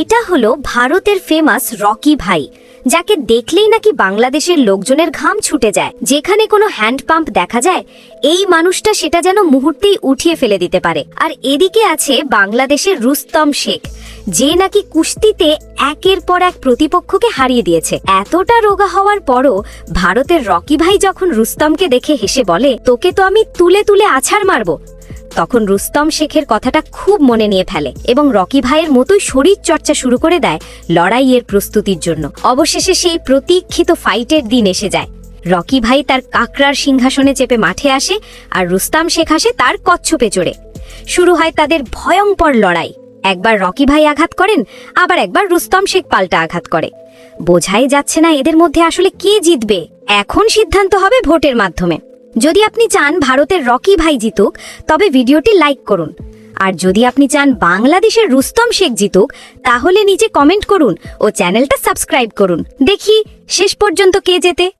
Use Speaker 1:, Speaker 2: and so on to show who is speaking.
Speaker 1: এটা হলো ভারতের ফেমাস রকি ভাই, যাকে দেখলেই নাকি বাংলাদেশের লোকজনের ঘাম ছুটে যায়। যেখানে কোনো হ্যান্ড পাম্প দেখা যায়, এই মানুষটা সেটা যেন মুহূর্তেই উঠিয়ে ফেলে দিতে পারে। আর এদিকে আছে বাংলাদেশের রুস্তম শেখ, যে নাকি কুস্তিতে একের পর এক প্রতিপক্ষকে হারিয়ে দিয়েছে। এতটা রোগা হওয়ার পরও ভারতের রকি ভাই যখন রুস্তমকে দেখে হেসে বলে, তোকে তো আমি তুলে তুলে আছাড় মারবো তখন রুস্তম শেখের কথাটা খুব মনে নিয়ে ফেলে এবং রকি ভাইয়ের মতোই শরীর চর্চা শুরু করে দেয় লড়াইয়ের প্রস্তুতির জন্য। অবশেষে সেই প্রতীক্ষিত ফাইটের দিন এসে যায়। রকি ভাই তার কাকরার সিংহাসনে চেপে মাঠে আসে আর রুস্তাম শেখ আসে তার কচ্ছপে চড়ে। শুরু হয় তাদের ভয়ঙ্কর লড়াই। একবার রকি ভাই আঘাত করেন, আবার একবার রুস্তম শেখ পাল্টা আঘাত করে। বোঝাই যাচ্ছে না এদের মধ্যে আসলে কে জিতবে। এখন সিদ্ধান্ত হবে ভোটের মাধ্যমে। যদি আপনি চান ভারতের রকি ভাই জিতুক, তবে ভিডিওটি লাইক করুন। আর যদি আপনি চান বাংলাদেশের রুস্তম শেখ জিতুক, তাহলে নিচে কমেন্ট করুন ও চ্যানেলটা সাবস্ক্রাইব করুন। দেখি, শেষ পর্যন্ত কে জেতে?